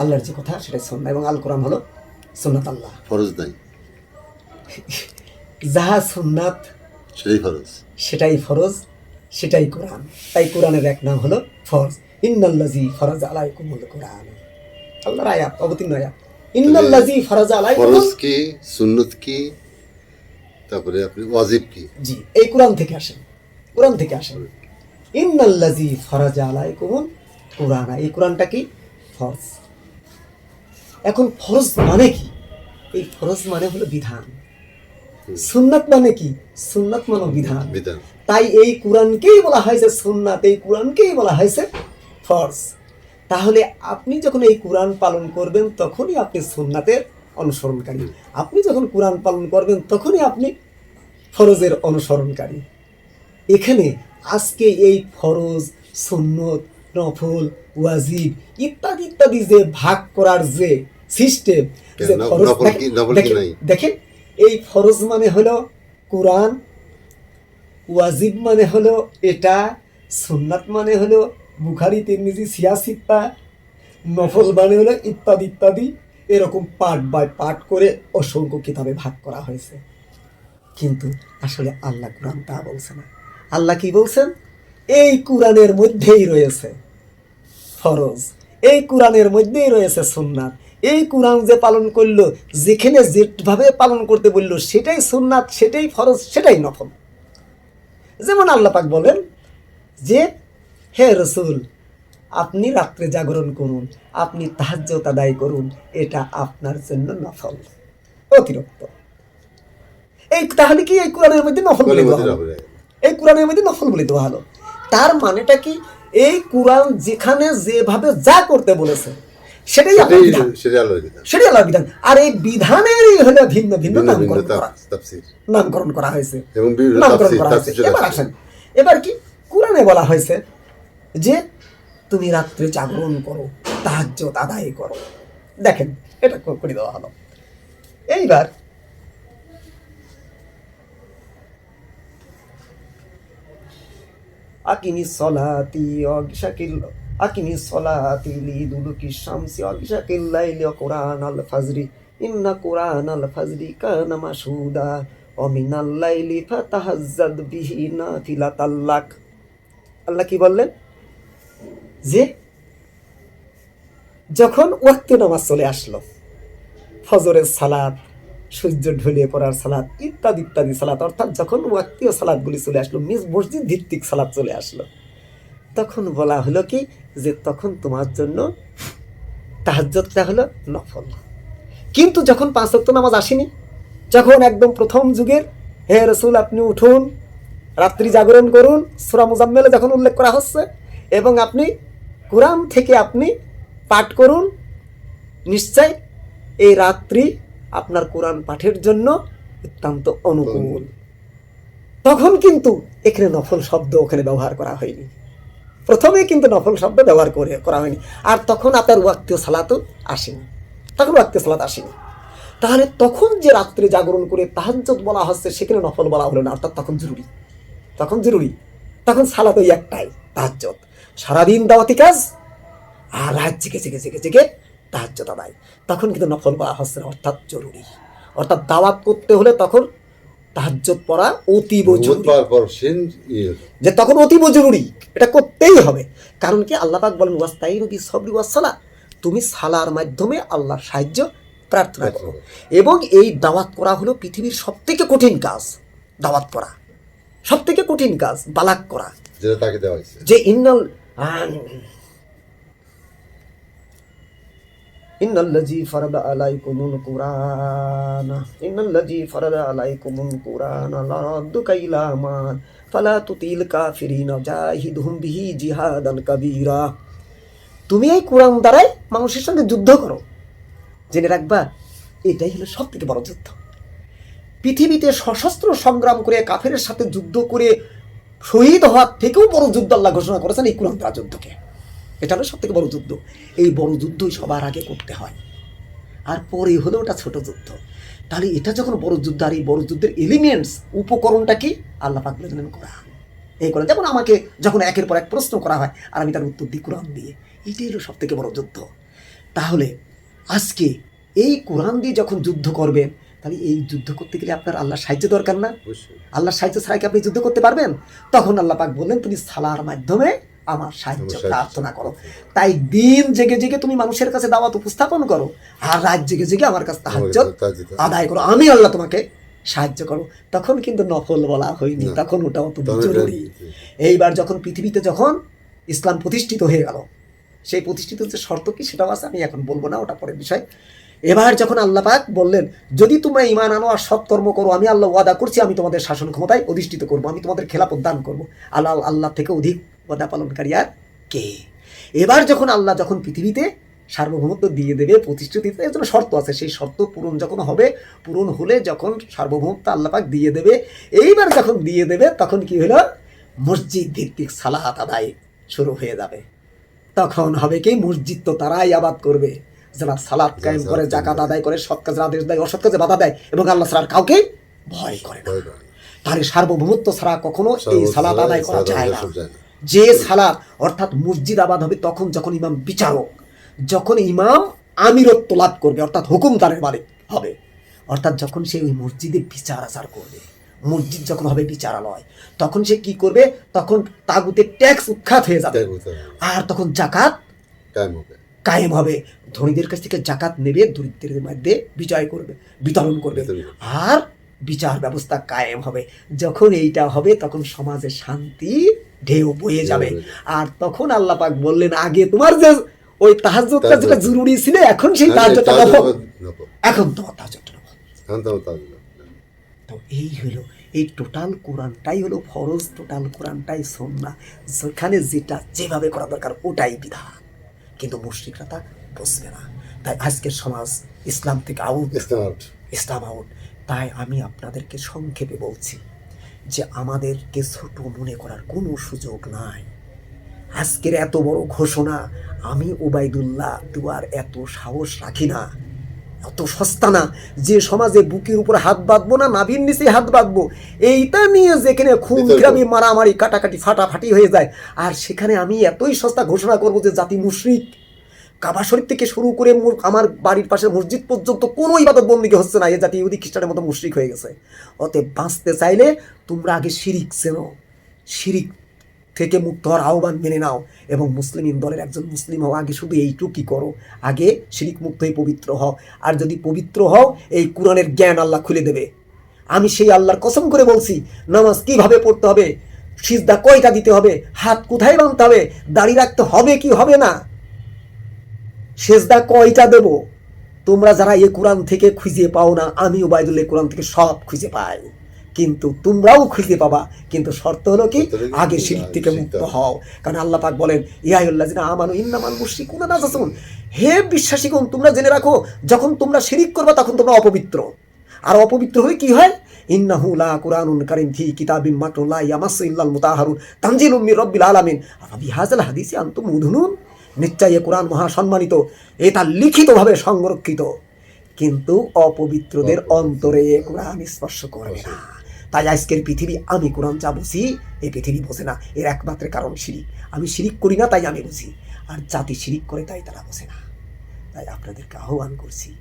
আল্লাহর যে কথা সেটাই সন্না এবং আল কোরআন হলো সুন্নাত আল্লাহ। ফরজ নাই। যাহা সুন্নাত সেটাই ফরজ। সেটাই ফরজ সেটাই কোরআন। তাই কোরআনের এক নাম হলো ফরজ। ইন্নাল্লাজি ফরজ আলাইকুমুল কোরআন। আল্লাহর আয়াত অবতীর্ণ আয়াত। ইন্নাল্লাজি ফরজ আলাইকুম ফরজ কি সুন্নত কি? তারপরে আপনি ওয়াজিব কি? জি এই কোরআন থেকে আসেন। কোরআন থেকে আসেন। ইন্নাল্লাজি ফরজ আলাইকুমুল কোরআন। এই কোরআনটা কি? ফরজ। এখন ফরজ মানে কি? এই ফরজ মানে হলো বিধান। সুন্নাত মানে কি? সুন্নাত মানে বিধান। তাই এই কোরআনকেই বলা হয়েছে সুন্নাত এই কোরআনকেই বলা হয়েছে ফরজ। তাহলে আপনি যখন এই কোরআন পালন করবেন তখনই আপনি সুন্নাতের অনুসরণকারী। আপনি যখন কোরআন পালন করবেন তখনই আপনি ফরজের অনুসরণকারী। এখানে আজকে এই ফরজ সুন্নত নফল ওয়াজিব ইত্যাদি ইত্যাদি যে ভাগ করার যে সিস্টেম দেখেন- এই ফরজ মানে হলো কোরআন ওয়াজিব মানে হলো এটা সুন্নাত মানে হলো বুখারি তিরমিজি সিয়াসিত্তা নফল মানে হলো ইত্যাদি ইত্যাদি এরকম পার্ট বাই পার্ট করে অসংখ্য কিতাবে ভাগ করা হয়েছে। কিন্তু আসলে আল্লাহ কোরআন তা বলছে না। আল্লাহ কি বলছেন? এই কোরআনের মধ্যেই রয়েছে ফরজ এই কোরআনের মধ্যেই রয়েছে সুন্নাত এই কোরআন যে পালন করল যেখানে যেভাবে পালন করতে বলল সেটাই সুন্নাত সেটাই ফরজ সেটাই নফল। যেমন আল্লাহ পাক বলেন যে হে রসুল আপনি রাত্রে জাগরণ করুন আপনি তাহাজ্জত আদায় করুন এটা আপনার জন্য নফল অতিরিক্ত। এই তাহলে কি এই কোরআনের মধ্যে নফল বলে দেওয়া হলো? এই কোরআনের মধ্যে নফল বলে দেওয়া হলো। তার মানেটা কি? এই কোরআন যেখানে যেভাবে যা করতে বলেছে সেটাই সেটাই আল্লাহর বিধান। আর এই বিধানেরই হলো ভিন্ন ভিন্ন নামকরণ করা। হয়েছে। নামকরণ করা হয়েছে। এবার আসেন। এবার কি? কোরআনে বলা হয়েছে যে তুমি রাত্রে জাগরণ করো তাহাজ্জত আদায় করো। দেখেন এটা করে দেওয়া হলো। এইবার আকিনি সলাতি অগিশাকিল আকিনি সলাতি লিদুলুকি শামসি অগিশাকিল লাইলি আল ফাজরি। ইন্না আল ফাজরি কানা অমিনাল লাইলি ফাতাহাজ্জাদ বিহি আল্লাহ কি বললেন? যে যখন ওয়াক্ত নামাজ চলে আসলো, ফজরের সালাত, সূর্য ঢলিয়ে পড়ার সালাত, ইত্যাদি ইত্যাদি সালাত, অর্থাৎ যখন ওয়াক্তীয় সালাদগুলি চলে আসলো, মিস মসজিদ ভিত্তিক সালাত চলে আসলো। তখন বলা হলো কি যে তখন তোমার জন্য তাহাজ্জতটা হলো নফল। কিন্তু যখন পাঁচ ওয়াক্ত নামাজ আসেনি যখন একদম প্রথম যুগের হে রসুল আপনি উঠুন রাত্রি জাগরণ করুন সুরা মুজাম্মেলে যখন উল্লেখ করা হচ্ছে এবং আপনি কোরআন থেকে আপনি পাঠ করুন নিশ্চয় এই রাত্রি আপনার কোরআন পাঠের জন্য অত্যন্ত অনুকূল। তখন কিন্তু এখানে নফল শব্দ ওখানে ব্যবহার করা হয়নি। প্রথমে কিন্তু নফল শব্দ ব্যবহার করে, করা হয়নি। আর তখন আপনার ওয়াক্তীয় সালাতও আসেনি। তখন ওয়াক্তীয় সালাত আসেনি। তাহলে তখন যে রাত্রে জাগরণ করে তাহাজ্জত বলা হচ্ছে, সেখানে নফল বলা হলো না। অর্থাৎ তখন জরুরি। তখন জরুরি। তখন সালাত ওই একটাই তাহাজ্জত সারাদিন দাওয়াতি কাজ, আর রাত জেগে জেগে জেগে জেগে তাহাজ্জত আদায়। তখন কিন্তু নফল বলা হচ্ছে না, অর্থাৎ জরুরি। অর্থাৎ দাওয়াত করতে হলে তখন তাহাজ্জত পড়া অতীব জরুরি। যে তখন অতীব জরুরি এটা করতেই হবে। কারণ কি আল্লাহ পাক বলেন ওয়াস্তাইন বি সবরি ওয়াসালা তুমি সালার মাধ্যমে আল্লাহর সাহায্য প্রার্থনা করো। এবং এই দাওয়াত করা হলো পৃথিবীর সব থেকে কঠিন কাজ দাওয়াত করা সব থেকে কঠিন কাজ বালাক করা। যেটা তাকে দেওয়া হয়েছে। যে ইন্নাল ইন্নাল্লাজি ফারাদা আলাইকুমুল কুরআন ইন্নাল্লাজি ফারাদা আলাইকুমুল কুরআন লারাদ্দুকা ইলা মান ফালা তুতিল কাফিরিন জাহিদহুম বিহি জিহাদান কাবীরা তুমি এই কোরআন দ্বারাই মানুষের সঙ্গে যুদ্ধ করো। জেনে রাখবা, এটাই হলো সব থেকে বড় যুদ্ধ। পৃথিবীতে সশস্ত্র সংগ্রাম করে কাফের সাথে যুদ্ধ করে শহীদ হওয়ার থেকেও বড় যুদ্ধ আল্লাহ ঘোষণা করেছেন এই কোরআন দ্বারা যুদ্ধকে। এটা হলো সব থেকে বড় যুদ্ধ। এই বড় যুদ্ধই সবার আগে করতে হয়। আর পরে হলো ওটা ছোট যুদ্ধ। তাহলে এটা যখন বড় যুদ্ধ আর এই বড় যুদ্ধের এলিমেন্টস উপকরণটা কি? আল্লাহ পাক বলে দিলেন কোরআন। এই করে যেমন আমাকে যখন একের পর এক প্রশ্ন করা হয় আর আমি তার উত্তর দিই কোরআন দিয়ে এটাই হলো সব থেকে বড় যুদ্ধ। তাহলে আজকে এই কোরআন দিয়ে যখন যুদ্ধ করবেন তাহলে এই যুদ্ধ করতে গেলে আপনার আল্লাহ সাহায্য দরকার না? আল্লাহর সাহায্য ছাড়া কি আপনি যুদ্ধ করতে পারবেন? তখন আল্লাহ পাক বললেন তুমি সালার মাধ্যমে আমার সাহায্য প্রার্থনা করো। তাই দিন জেগে জেগে তুমি মানুষের কাছে দাওয়াত উপস্থাপন করো আর রাত জেগে জেগে আমার কাছে হবে। আদায় করো। আমি আল্লাহ তোমাকে সাহায্য করো। তখন কিন্তু নফল বলা হয়নি তখন ওটা অত জরুরি। এইবার যখন পৃথিবীতে যখন ইসলাম প্রতিষ্ঠিত হয়ে গেল সেই প্রতিষ্ঠিত যে শর্ত কি সেটাও আছে আমি এখন বলব না ওটা পরের বিষয়। এবার যখন আল্লাহ পাক বললেন যদি তোমরা ইমান আনো আর সৎকর্ম করো আমি আল্লাহ ওয়াদা করছি আমি তোমাদের শাসন ক্ষমতায় অধিষ্ঠিত করব আমি তোমাদের খেলাপথ দান করব। আল্লাহ আল্লাহ থেকে অধিক ওয়াদা পালনকারী আর কে? এবার যখন আল্লাহ যখন পৃথিবীতে সার্বভৌমত্ব দিয়ে দেবে প্রতিষ্ঠিত এর জন্য শর্ত আছে। সেই শর্ত পূরণ যখন হবে পূরণ হলে যখন সার্বভৌমত্ব আল্লাপাক দিয়ে দেবে এইবার যখন দিয়ে দেবে তখন কি হলো? মসজিদ ভিত্তিক সালাহাত আদায় শুরু হয়ে যাবে। তখন হবে কি? মসজিদ তো তারাই আবাদ করবে। যারা সালাদ কায়েম করে জাকাত আদায় করে সৎ কাজের আদেশ দেয় অসৎ কাজে বাধা দেয় এবং আল্লাহ সালার কাউকে ভয় করে না। তাহলে সার্বভৌমত্ব ছাড়া কখনো এই সালাত আদায় করা যায় না। যে সালাত অর্থাৎ মসজিদ আবাদ হবে তখন যখন ইমাম বিচারক যখন ইমাম আমিরত্ব লাভ করবে অর্থাৎ হুকুমদারের মালিক হবে। অর্থাৎ যখন সে ওই মসজিদে বিচার আচার করবে মসজিদ যখন হবে বিচারালয় তখন সে কি করবে? তখন তাগুতের ট্যাক্স উৎখাত হয়ে যাবে। আর তখন জাকাত কায়েম হবে। ধনীদের কাছ থেকে জাকাত নেবে দরিদ্রদের মধ্যে বিজয় করবে বিতরণ করবে। বিতরণ করবে। আর বিচার ব্যবস্থা কায়েম হবে। যখন এইটা হবে তখন সমাজে শান্তি ঢেউ বয়ে যাবে। আর তখন আল্লাহ পাক বললেন আগে তোমার যে ওই তাহাজ্জুদটা যেটা জরুরি ছিল এখন সেই হ্যাঁ, তাহাজ্জুদটা নফল। এখন তোমার তাহাজ্জুদটা এখন তো জন্য। তো এই হলো এই টোটাল কোরআনটাই হলো ফরজ টোটাল কোরআনটাই সন্না যেখানে যেটা যেভাবে করা দরকার ওটাই বিধান। কিন্তু মুশ্রিকরা তা বুঝবে না। তাই আজকের সমাজ ইসলাম থেকে আউট ইসলাম আউট তাই আমি আপনাদেরকে সংক্ষেপে বলছি যে আমাদেরকে ছোট মনে করার কোনো সুযোগ নাই। আজকের এত বড় ঘোষণা আমি ওবায়দুল্লাহ দুয়ার এত সাহস রাখি না। এত সস্তা না যে সমাজে বুকের উপর হাত বাঁধবো না নাভির নিচে হাত বাঁধবো। এইটা নিয়ে যেখানে খুন। গ্রামে মারামারি কাটাকাটি ফাটাফাটি হয়ে যায়। আর সেখানে আমি এতই সস্তা ঘোষণা করব যে জাতি মুশরিক। কাবা শরীফ থেকে শুরু করে আমার বাড়ির পাশে মসজিদ পর্যন্ত কোনো ইবাদত বন্দিকে হচ্ছে না, এ জাতি ইহুদি, খ্রিস্টানের মতো মুশরিক হয়ে গেছে। অতএব বাঁচতে চাইলে তোমরা আগে শিরিক চেনো। শিরিক থেকে মুক্ত হওয়ার আহ্বান মেনে নাও এবং মুসলিম দলের একজন মুসলিম হও, আগে শুধু এইটুকুই করো। আগে শিরিক মুক্ত হয়ে পবিত্র হও। আর যদি পবিত্র হও, এই কোরআনের জ্ঞান আল্লাহ খুলে দেবে। আমি সেই আল্লাহর কসম করে বলছি, নামাজ কীভাবে পড়তে হবে? সিজদা কয়টা দিতে হবে? হাত কোথায় বাঁধতে হবে? দাড়ি রাখতে হবে কি হবে না? সেজদা কয়টা দেব? তোমরা যারা এ কোরআন থেকে খুঁজে পাও না আমি ওবায়দুল্লাহ এই কোরআন থেকে সব খুঁজে পাই। কিন্তু তোমরাও খুঁজে পাবা কিন্তু শর্ত হলো কি? আগে শিরিক থেকে মুক্ত হও। কারণ আল্লাহ পাক বলেন ইয়াহুল্লাহ জিনা আমানু ইন্নামাল মুশরিকুনা নাজাসুন। হে বিশ্বাসীগণ তোমরা জেনে রাখো যখন তোমরা শিরিক করবে তখন তোমরা অপবিত্র। আর অপবিত্র হলে কি হয়? ইন্নাহু লা কুরআনুন কারীম ফি কিতাবিম মাকরুন লা ইয়ামাসসু ইল্লাল মুতাহারুন। তানজিলুম মির রাব্বিল আলামিন। আফা বিহাযাল হাদিসি আনতুম মুদহুনুন নিশ্চয় এ কোরআন মহাসম্মানিত এটা লিখিতভাবে সংরক্ষিত। কিন্তু অপবিত্রদের অন্তরে এ কোরআন স্পর্শ করবে না। তাই আজকের পৃথিবী আমি কোরআন যা বুঝি এই পৃথিবী বোঝে না। এর একমাত্র কারণ শিরিক। আমি শিরিক করি না তাই আমি বুঝি। আর জাতি শিরিক করে তাই তারা বোঝে না। তাই আপনাদেরকে আহ্বান করছি